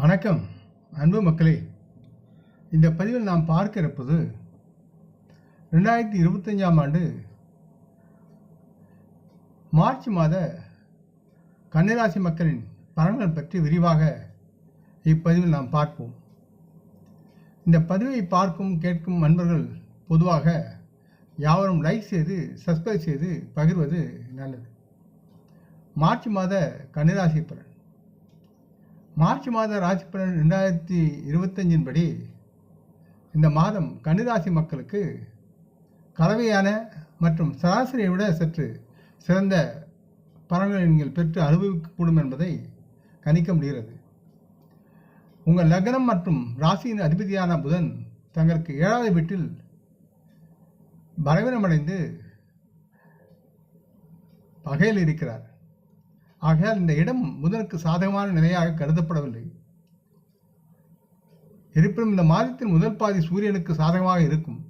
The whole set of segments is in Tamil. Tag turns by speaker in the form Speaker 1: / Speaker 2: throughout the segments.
Speaker 1: வணக்கம் அன்பு மக்களே. இந்த பதிவில் நாம் பார்க்க இருப்பது ரெண்டாயிரத்தி இருபத்தஞ்சாம் ஆண்டு மார்ச் மாத கன்னிராசி மக்களின் பலன்கள் பற்றி விரிவாக இப்பதிவில் நாம் பார்ப்போம். இந்த பதிவை பார்க்கும் கேட்கும் நண்பர்கள் பொதுவாக யாவரும் லைக் செய்து சப்ஸ்கிரைப் செய்து பகிர்வது நல்லது. மார்ச் மாத கன்னிராசி பலன். மார்ச் மாத ராசி பலன் ரெண்டாயிரத்தி இருபத்தஞ்சின் படி இந்த மாதம் கன்னிராசி மக்களுக்கு கலவையான மற்றும் சராசரியை விட சற்று சிறந்த பலன்களை நீங்கள் பெற்று அனுபவிக்கக்கூடும் என்பதை கணிக்க முடிகிறது. உங்கள் லக்னம் மற்றும் ராசியின் அதிபதியான புதன் தங்களுக்கு ஏழாவது வீட்டில் பலவீனமடைந்து பகையில் இருக்கிறார். ஆகையால் இந்த இடம் புதனுக்கு சாதகமான நிலையாக கருதப்படவில்லை. இருப்பினும் இந்த மாதத்தின் முதல் பாதி சூரியனுக்கு சாதகமாக இருக்கும்.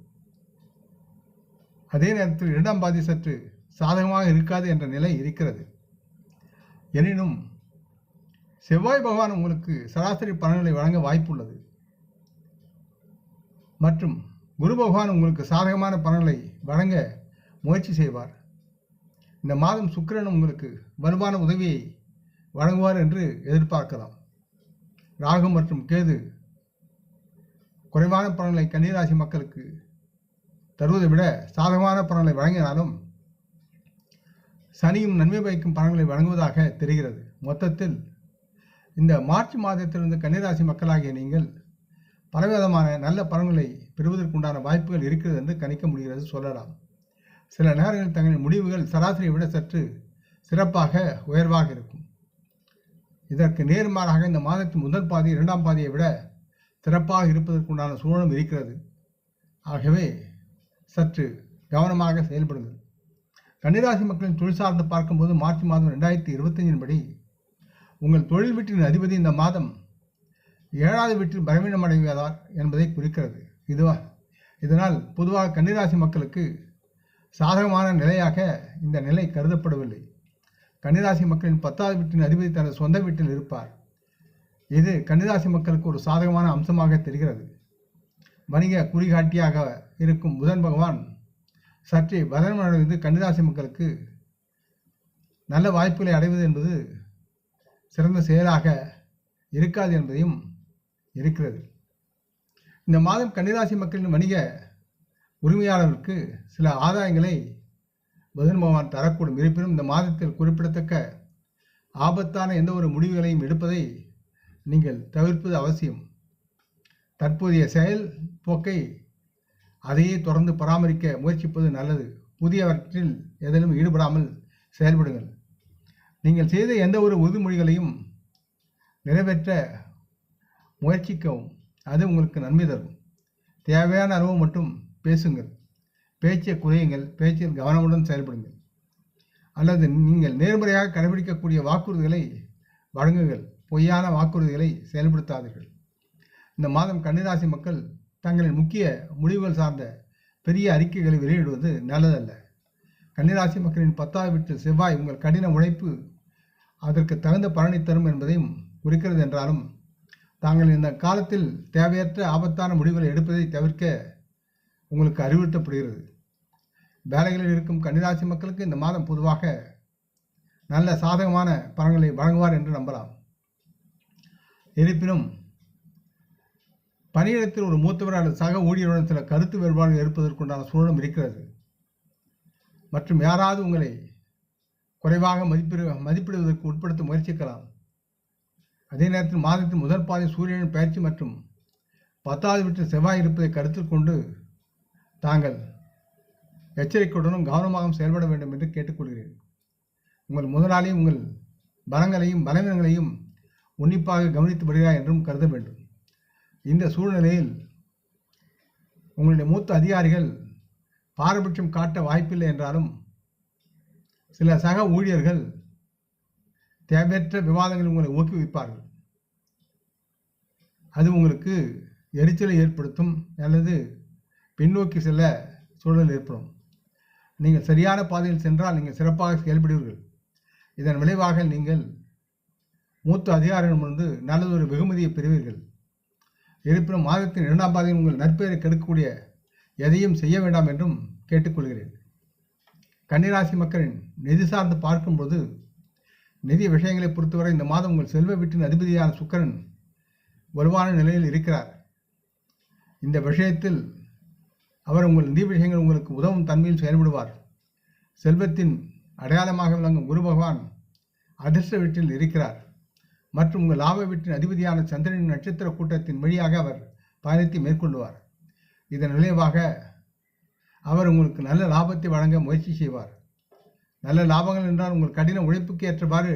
Speaker 1: அதே நேரத்தில் இரண்டாம் பாதி சற்று சாதகமாக இருக்காது என்ற நிலை இருக்கிறது. எனினும் செவ்வாய் பகவான் உங்களுக்கு சராசரி பலன்களை வழங்க வாய்ப்புள்ளது. மற்றும் குரு பகவான் உங்களுக்கு சாதகமான பலன்களை வழங்க முயற்சி செய்வார். இந்த மாதம் சுக்கிரன் உங்களுக்கு வலுவான உதவியை வழங்குவார் என்று எதிர்பார்க்கலாம். ராகு மற்றும் கேது குறைவான பலன்களை கன்னிராசி மக்களுக்கு தருவதை விட சாதகமான பலன்களை வழங்கினாலும் சனியும் நன்மை பயக்கும் பலன்களை வழங்குவதாக தெரிகிறது. மொத்தத்தில் இந்த மார்ச் மாதத்திலிருந்து கன்னிராசி மக்களாகிய நீங்கள் பலவிதமான நல்ல பலன்களை பெறுவதற்குண்டான வாய்ப்புகள் இருக்கிறது என்று கணிக்க முடிகிறது சொல்லலாம். சில நேரங்களில் தங்களின் முடிவுகள் சராசரியை விட சற்று சிறப்பாக உயர்வாக இருக்கும். இதற்கு நேர்மாறாக இந்த மாதத்தின் முதல் பாதி இரண்டாம் பாதியை விட சிறப்பாக இருப்பதற்குண்டான சூழலும் இருக்கிறது. ஆகவே சற்று கவனமாக செயல்படுங்கள். கன்னிராசி மக்களின் தொழில் சார்ந்து பார்க்கும்போது மார்ச் மாதம் ரெண்டாயிரத்தி இருபத்தஞ்சின் படி உங்கள் தொழில் வீட்டின் அதிபதி இந்த மாதம் ஏழாவது வீட்டில் பலவீனமடைவதார் என்பதை குறிக்கிறது. இதுவா இதனால் பொதுவாக கன்னிராசி மக்களுக்கு சாதகமான நிலையாக இந்த நிலை கருதப்படவில்லை. கன்னிராசி மக்களின் பத்தாவது வீட்டின் அதிபதி தனது சொந்த வீட்டில் இருப்பார். இது கன்னிராசி மக்களுக்கு ஒரு சாதகமான அம்சமாக தெரிகிறது. வணிக குறிகாட்டியாக இருக்கும் புதன் பகவான் சற்றே பலனடைந்து கன்னிராசி மக்களுக்கு நல்ல வாய்ப்புகளை அடைவது என்பது சிறந்த செயலாக இருக்காது என்பதையும் இருக்கிறது. இந்த மாதம் கன்னிராசி மக்களின் வணிக உரிமையாளர்களுக்கு சில ஆதாயங்களை புதன் பகவான் தரக்கூடும். இருப்பினும் இந்த மாதத்தில் குறிப்பிடத்தக்க ஆபத்தான எந்த ஒரு முடிவுகளையும் எடுப்பதை நீங்கள் தவிர்ப்பது அவசியம். தற்போதைய செயல் போக்கை அதையே தொடர்ந்து பராமரிக்க முயற்சிப்பது நல்லது. புதியவற்றில் எதிலும் ஈடுபடாமல் செயல்படுங்கள். நீங்கள் செய்த எந்த ஒரு உறுதிமொழிகளையும் நிறைவேற்ற முயற்சிக்கவும். அது உங்களுக்கு நன்மை தரும். தேவையான அளவு மட்டும் பேசுங்கள். பேச்சை குறையுங்கள். பேச்சில் கவனமுடன் செயல்படுங்கள். அல்லது நீங்கள் நேர்முறையாக கடைபிடிக்கக்கூடிய வாக்குறுதிகளை வழங்குங்கள். பொய்யான வாக்குறுதிகளை செயல்படுத்தாதீர்கள். இந்த மாதம் கன்னிராசி மக்கள் தங்களின் முக்கிய முடிவுகள் சார்ந்த பெரிய அறிக்கைகளை வெளியிடுவது நல்லதல்ல. கன்னிராசி மக்களின் பத்தாவது வீட்டில் செவ்வாய் உங்கள் கடின உழைப்பு அதற்கு தகுந்த பலனை தரும் என்பதையும் குறிக்கிறது என்றாலும் தாங்கள் இந்த காலத்தில் தேவையற்ற ஆபத்தான முடிவுகளை எடுப்பதை தவிர்க்க உங்களுக்கு அறிவுறுத்தப்படுகிறது. வேலைகளில் இருக்கும் கன்னிராசி மக்களுக்கு இந்த மாதம் பொதுவாக நல்ல சாதகமான பலன்களை வழங்குவார் என்று நம்பலாம். இருப்பினும் பணியிடத்தில் ஒரு மூத்தவர் அல்லது சக ஊழியருடன் சில கருத்து வேறுபாடுகள் இருப்பதற்குண்டான சூழலும் இருக்கிறது. மற்றும் யாராவது உங்களை குறைவாக மதிப்பிடு மதிப்பிடுவதற்கு உட்படுத்த முயற்சிக்கலாம். அதே நேரத்தில் மாதத்தின் முதல் பாதி சூரியனின் பயிற்சி மற்றும் பத்தாவது வீட்டில் செவ்வாய் இருப்பதை கருத்தில் கொண்டு தாங்கள் எச்சரிக்கையுடனும் கவனமாகவும் செயல்பட வேண்டும் என்று கேட்டுக்கொள்கிறேன். உங்கள் முதலாளி உங்கள் பலங்களையும் பலவீனங்களையும் உன்னிப்பாக கவனித்து வருகிறார் என்றும் கருத வேண்டும். இந்த சூழ்நிலையில் உங்களுடைய மூத்த அதிகாரிகள் பாரபட்சம் காட்ட வாய்ப்பில்லை என்றாலும் சில சக ஊழியர்கள் தேவையற்ற விவாதங்கள் உங்களை ஊக்குவிப்பார்கள் அது உங்களுக்கு எரிச்சலை ஏற்படுத்தும் அல்லது பின்னோக்கி செல்ல சூழல் ஏற்படும். நீங்கள் சரியான பாதையில் சென்றால் நீங்கள் சிறப்பாக செயல்படுவீர்கள். இதன் விளைவாக நீங்கள் மூத்த அதிகாரிகளிடமிருந்து நல்லதொரு வெகுமதியை பெறுவீர்கள். இருப்பினும் மாதத்தின் இரண்டாம் பாதையில் உங்கள் நற்பெயரை கெடுக்கக்கூடிய எதையும் செய்ய வேண்டாம் என்றும் கேட்டுக்கொள்கிறேன். கன்னிராசி மக்களின் நிதி சார்ந்து பார்க்கும்போது நிதி விஷயங்களை பொறுத்தவரை இந்த மாதம் உங்கள் செல்வ வீட்டின் அதிபதியான சுக்கிரன் வலுவான நிலையில் இருக்கிறார். இந்த விஷயத்தில் அவர் உங்கள் நிதி விஷயங்கள் உங்களுக்கு உதவும் தன்மையில் செயல்படுவார். செல்வத்தின் அடையாளமாக விளங்கும் குரு பகவான் அதிர்ஷ்ட வீட்டில் இருக்கிறார். மற்றும் உங்கள் லாப வீட்டின் அதிபதியான சந்திரனின் நட்சத்திர கூட்டத்தின் வழியாக அவர் பயணத்தை மேற்கொள்வார். இதன் விளைவாக அவர் உங்களுக்கு நல்ல லாபத்தை வழங்க முயற்சி செய்வார். நல்ல லாபங்கள் என்றால் உங்கள் கடின உழைப்புக்கு ஏற்றவாறு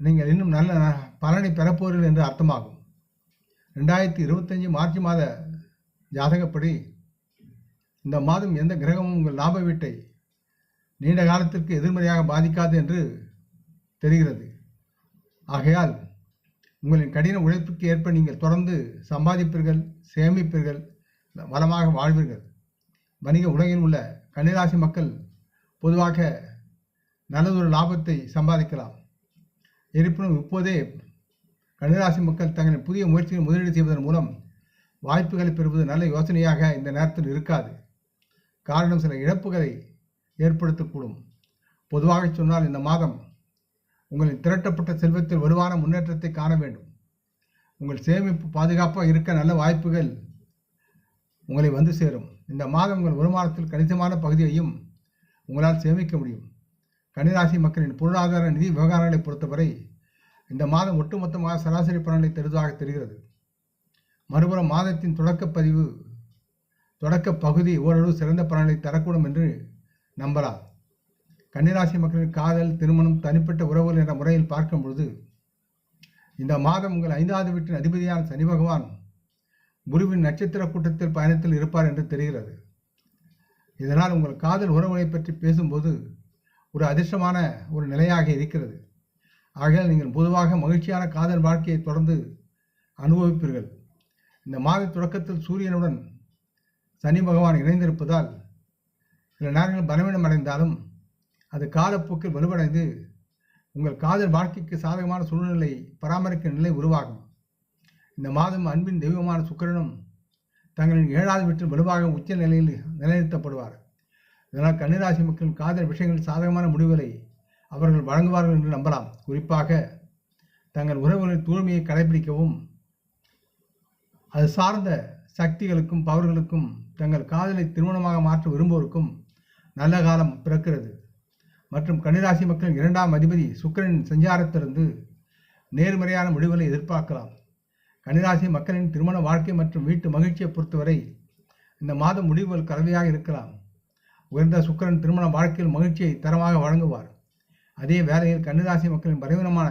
Speaker 1: நீங்கள் இன்னும் நல்ல பலனை பெறப்போறீர்கள் என்று அர்த்தமாகும். ரெண்டாயிரத்தி இருபத்தஞ்சி மார்ச் மாத ஜாதகப்படி இந்த மாதம் எந்த கிரகமும் உங்கள் லாப வீட்டை நீண்ட காலத்திற்கு எதிர்மறையாக பாதிக்காது என்று தெரிகிறது. ஆகையால் உங்களின் கடின உழைப்புக்கு ஏற்ப நீங்கள் தொடர்ந்து சம்பாதிப்பீர்கள் சேமிப்பீர்கள் வளமாக வாழ்வீர்கள். வணிக உலகில் உள்ள கன்னிராசி மக்கள் பொதுவாக நல்லதொரு லாபத்தை சம்பாதிக்கலாம். இருப்பினும் இப்போதே கன்னிராசி மக்கள் தங்களின் புதிய முயற்சிகளை முதலீடு செய்வதன் மூலம் வாய்ப்புகளை பெறுவது நல்ல யோசனையாக இந்த நேரத்தில் இருக்காது. காரணம் சில இழப்புகளை ஏற்படுத்தக்கூடும். பொதுவாக சொன்னால் இந்த மாதம் உங்களின் திரட்டப்பட்ட செல்வத்தில் வலுவான முன்னேற்றத்தை காண வேண்டும். உங்கள் சேமிப்பு பாதுகாப்பாக இருக்க நல்ல வாய்ப்புகள் உங்களை வந்து சேரும். இந்த மாதம் உங்கள் வருமானத்தில் கணிசமான பகுதியையும் உங்களால் சேமிக்க முடியும். கன்னிராசி மக்களின் பொருளாதார நிதி விவகாரங்களை பொறுத்தவரை இந்த மாதம் ஒட்டுமொத்தமாக சராசரி பலனை தருவதாக தெரிகிறது. மறுபுறம் மாதத்தின் தொடக்கப் பதிவு தொடக்க பகுதி ஓரளவு சிறந்த பலனை தரக்கூடும் என்று நம்பலாம். கன்னிராசி மக்களின் காதல் திருமணம் தனிப்பட்ட உறவுகள் என்ற முறையில் பார்க்கும் பொழுது இந்த மாதம் உங்கள் ஐந்தாவது வீட்டின் அதிபதியான சனி பகவான் குருவின் நட்சத்திர கூட்டத்தில் பயணத்தில் இருப்பார் என்று தெரிகிறது. இதனால் உங்கள் காதல் உறவுகளை பற்றி பேசும்போது ஒரு அதிர்ஷ்டமான ஒரு நிலையாக இருக்கிறது. ஆகையால் நீங்கள் பொதுவாக மகிழ்ச்சியான காதல் வாழ்க்கையை தொடர்ந்து அனுபவிப்பீர்கள். இந்த மாத தொடக்கத்தில் சூரியனுடன் சனி பகவான் இணைந்திருப்பதால் சில நேரங்கள் பலவீனம் அடைந்தாலும் அது காலப்போக்கில் வலுவடைந்து உங்கள் காதல் வாழ்க்கைக்கு சாதகமான சூழ்நிலை பராமரிக்கும் நிலை உருவாகும். இந்த மாதம் அன்பின் தெய்வமான சுக்கிரனும் தங்களின் ஏழாவது வீட்டில் வலுவாக உச்ச நிலையில் நிலைநிறுத்தப்படுவார். இதனால் கன்னிராசி மக்களின் காதல் விஷயங்களில் சாதகமான முடிவுகளை அவர்கள் வழங்குவார்கள் என்று நம்பலாம். குறிப்பாக தங்கள் உறவுகளின் தூய்மையை கடைபிடிக்கவும் அது சார்ந்த சக்திகளுக்கும் பவர்களுக்கும் தங்கள் காதலை திருமணமாக மாற்ற விரும்புவோருக்கும் நல்ல காலம் பிறக்கிறது. மற்றும் கன்னிராசி மக்களின் இரண்டாம் அதிபதி சுக்கிரனின் சஞ்சாரத்திலிருந்து நேர்மறையான முடிவுகளை எதிர்பார்க்கலாம். கன்னிராசி மக்களின் திருமண வாழ்க்கை மற்றும் வீட்டு மகிழ்ச்சியை பொறுத்தவரை இந்த மாதம் முடிவுகள் கலவையாக இருக்கலாம். உயர்ந்த சுக்கிரன் திருமண வாழ்க்கையில் மகிழ்ச்சியை தரமாக வழங்குவார். அதே வேளையில் கன்னிராசி மக்களின் பலவீனமான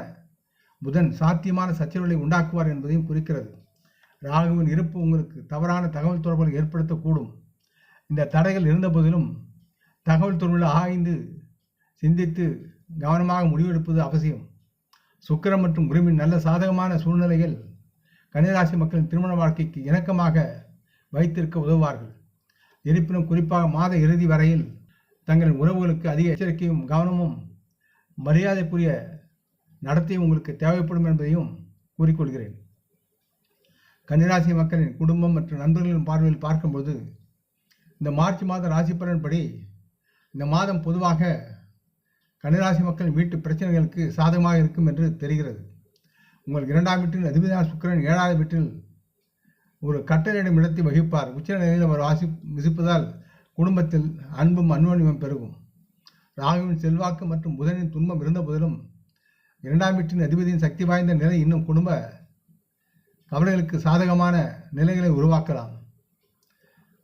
Speaker 1: புதன் சாத்தியமான சச்சரவுகளை உண்டாக்குவார் என்பதையும் குறிக்கிறது. ராகுவின் இருப்பு உங்களுக்கு தவறான தகவல் தொடர்புகளை ஏற்படுத்தக்கூடும். இந்த தடைகள் இருந்தபோதிலும் தகவல் தொடர்பில் ஆய்ந்து சிந்தித்து கவனமாக முடிவெடுப்பது அவசியம். சுக்கரம் மற்றும் குருவின் நல்ல சாதகமான சூழ்நிலைகள் கன்னிராசி மக்களின் திருமண வாழ்க்கைக்கு இணக்கமாக வைத்திருக்க உதவுவார்கள். இருப்பினும் குறிப்பாக மாத இறுதி வரையில் தங்களின் உறவுகளுக்கு அதிக எச்சரிக்கையும் கவனமும் மரியாதைக்குரிய நடத்தையும் உங்களுக்கு தேவைப்படும் என்பதையும் கூறிக்கொள்கிறேன். கன்னிராசி மக்களின் குடும்பம் மற்றும் நண்பர்களின் பார்வையில் பார்க்கும்போது இந்த மார்ச் மாத ராசி பலன்படி இந்த மாதம் பொதுவாக கன்னிராசி மக்களின் வீட்டு பிரச்சனைகளுக்கு சாதகமாக இருக்கும் என்று தெரிகிறது. உங்கள் இரண்டாம் வீட்டில் அதிபதியான சுக்கிரன் ஏழாவது வீட்டில் ஒரு கட்டளையிடும் இடத்தை வகிப்பார். உச்ச நிலையில் அவர் வாசி விசிப்பதால் குடும்பத்தில் அன்பும் அன்வணியும் பெருகும். ராகுவின் செல்வாக்கு மற்றும் புதனின் துன்பம் இருந்த போதிலும் இரண்டாம் வீட்டின் அதிபதியின் சக்தி வாய்ந்த நிலை இன்னும் குடும்ப கவலைகளுக்கு சாதகமான நிலைகளை உருவாக்கலாம்.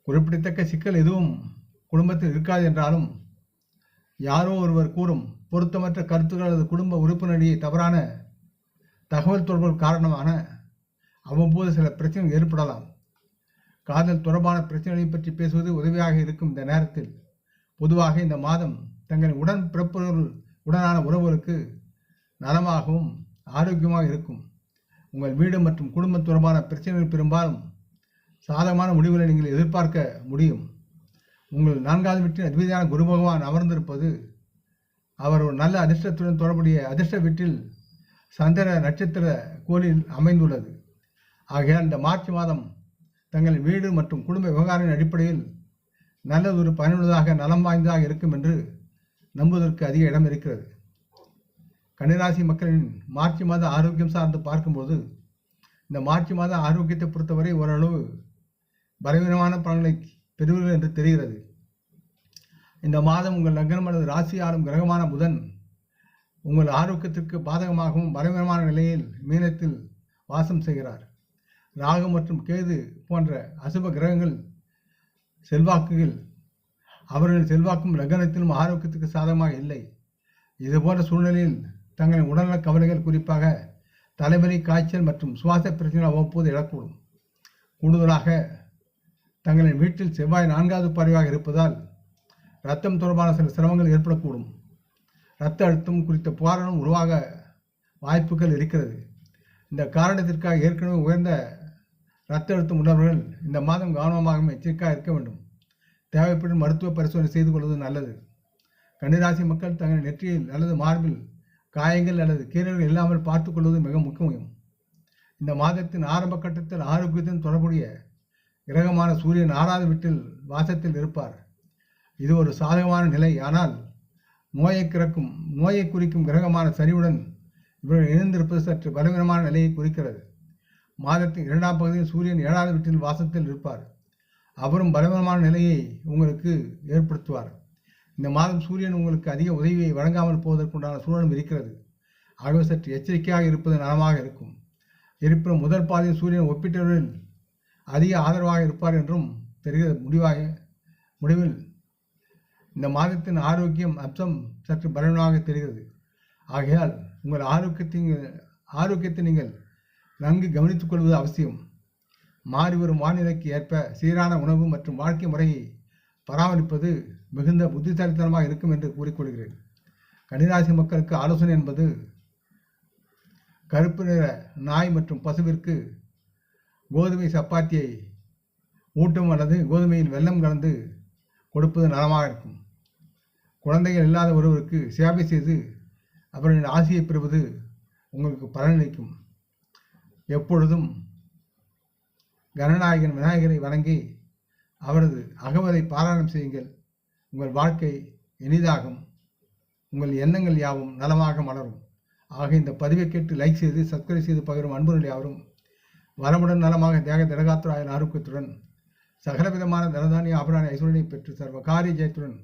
Speaker 1: குறிப்பிடத்தக்க சிக்கல் எதுவும் குடும்பத்தில் இருக்காது என்றாலும் யாரோ ஒருவர் கூறும் பொருத்தமற்ற கருத்துக்கள் அல்லது குடும்ப உறுப்பினரிடையே தவறான தகவல் தொடர்புகள் காரணமான அவ்வப்போது சில பிரச்சனைகள் ஏற்படலாம். காதல் தொடர்பான பிரச்சனைகளை பற்றி பேசுவது உதவியாக இருக்கும் இந்த நேரத்தில். பொதுவாக இந்த மாதம் தங்களின் உடன் பிறப்பவர்கள் உடனான உறவுகளுக்கு நலமாகவும் ஆரோக்கியமாக இருக்கும். உங்கள் வீடு மற்றும் குடும்பம் தொடர்பான பிரச்சனைகள் பெரும்பாலும் சாதகமான முடிவுகளை நீங்கள் எதிர்பார்க்க முடியும். உங்கள் நான்காவது வீட்டின் அதிபதியான குரு பகவான் அமர்ந்திருப்பது அவர் ஒரு நல்ல அதிர்ஷ்டத்துடன் தொடர்புடைய அதிர்ஷ்ட வீட்டில் சந்திர நட்சத்திர கோளில் அமைந்துள்ளது. ஆகையால் இந்த மார்ச் மாதம் தங்கள் வீடு மற்றும் குடும்ப விவகாரங்களின் அடிப்படையில் நல்லதொரு பயனுள்ளதாக நலம் வாய்ந்ததாக இருக்கும் என்று நம்புவதற்கு அதிக இடம் இருக்கிறது. கன்னிராசி மக்களின் மார்ச் மாத ஆரோக்கியம் சார்ந்து பார்க்கும்போது இந்த மார்ச் மாத ஆரோக்கியத்தை பொறுத்தவரை ஓரளவு பலவீனமான பலன்களை பெறுவீர்கள் என்று தெரிகிறது. இந்த மாதம் உங்கள் லக்னம் அல்லது ராசி ஆளும் கிரகமான புதன் உங்கள் ஆரோக்கியத்திற்கு பாதகமாகவும் பலவீனமான நிலையில் மீனத்தில் வாசம் செய்கிறார். ராகு மற்றும் கேது போன்ற அசுப கிரகங்கள் செல்வாக்குகள் அவர்கள் செல்வாக்கும் லக்னத்திலும் ஆரோக்கியத்துக்கு சாதகமாக இல்லை. இது போன்ற சூழ்நிலையில் தங்களின் உடல்நல கவலைகள் குறிப்பாக தலைவலி காய்ச்சல் மற்றும் சுவாச பிரச்சனைகள் அவ்வப்போது எழக்கூடும். கூடுதலாக தங்களின் வீட்டில் செவ்வாய் நான்காவது பறவையாக இருப்பதால் இரத்தம் தொடர்பான சில சிரமங்கள் ஏற்படக்கூடும். இரத்த அழுத்தம் குறித்த புகார்களும் உருவாக வாய்ப்புகள் இருக்கிறது. இந்த காரணத்திற்காக ஏற்கனவே உயர்ந்த இரத்த அழுத்தம் உள்ளவர்கள் இந்த மாதம் கவனமாகவும் எச்சரிக்கையாக இருக்க வேண்டும். தேவைப்படும் மருத்துவ பரிசோதனை செய்து கொள்வது நல்லது. கன்னிராசி மக்கள் தங்கள் நெற்றியில் அல்லது மார்பில் காயங்கள் அல்லது கீரல்கள் இல்லாமல் பார்த்துக்கொள்வது மிக முக்கியம். இந்த மாதத்தின் ஆரம்ப கட்டத்தில் ஆரோக்கியத்தின் தொடர்புடைய கிரகமான சூரியன் ஆறாவது வீட்டில் வாசத்தில் இருப்பார். இது ஒரு சாதகமான நிலை. ஆனால் நோயை கிறக்கும் நோயை குறிக்கும் கிரகமான சரிவுடன் இவர்கள் இணைந்திருப்பது சற்று பலவீனமான நிலையை குறிக்கிறது. மாதத்தின் இரண்டாம் பகுதியில் சூரியன் ஏழாவது வீட்டில் வாசத்தில் இருப்பார். அவரும் பலவீனமான நிலையை உங்களுக்கு ஏற்படுத்துவார். இந்த மாதம் சூரியன் உங்களுக்கு அதிக உதவியை வழங்காமல் போவதற்குண்டான சூழலும் இருக்கிறது. ஆகவே சற்று எச்சரிக்கையாக இருப்பது நலமாக இருக்கும். இருப்பினும் முதல் பாதையில் சூரியன் ஒப்பீட்டளவில் அதிக ஆதரவாக இருப்பார் என்றும் தெரிகிறது முடிவாக முடிவில் இந்த மாதத்தின் ஆரோக்கியம் அம்சம் சற்று பலனாக தெரிகிறது. ஆகையால் உங்கள் ஆரோக்கியத்தை ஆரோக்கியத்தை நீங்கள் நன்கு கவனித்துக் கொள்வது அவசியம். மாறி வரும் வானிலைக்கு ஏற்ப சீரான உணவு மற்றும் வாழ்க்கை முறையை பராமரிப்பது மிகுந்த புத்திசாலித்தனமாக இருக்கும் என்று கூறிக்கொள்கிறேன். கன்னிராசி மக்களுக்கு ஆலோசனை என்பது கருப்பு நிற நாய் மற்றும் பசுவிற்கு கோதுமை சப்பாத்தியை ஊட்டும் அல்லது கோதுமையில் வெள்ளம் கலந்து கொடுப்பது நலமாக இருக்கும். குழந்தைகள் இல்லாத ஒருவருக்கு சேவை செய்து அவர்களின் ஆசையை பெறுவது உங்களுக்கு பலனளிக்கும் எப்பொழுதும் கணநாயகன் விநாயகரை வணங்கி அவரது அகவதை பாராயணம் செய்யுங்கள். உங்கள் வாழ்க்கை இனிதாகும். உங்கள் எண்ணங்கள் யாவும் நலமாக மலரும். ஆக இந்த பதிவை கேட்டு லைக் செய்து சப்ஸ்கிரைப் செய்து பகிரும் அன்புகள் யாவரும் வரமுடன் நலமாக தேக திடகாத்துராயன் ஆரோக்கியத்துடன் சகலவிதமான தனதானிய ஆபராணி ஐஸ்வரனை பெற்று சர்வ காரிய ஜெயத்துடன்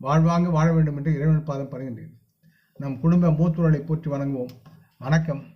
Speaker 1: வாழ்வாங்க வாழ வேண்டும் என்று இறைவன் பாதம் பருகின்றேன் நம் குடும்ப மூத்தோர்களை போற்றி வணங்குவோம். வணக்கம்.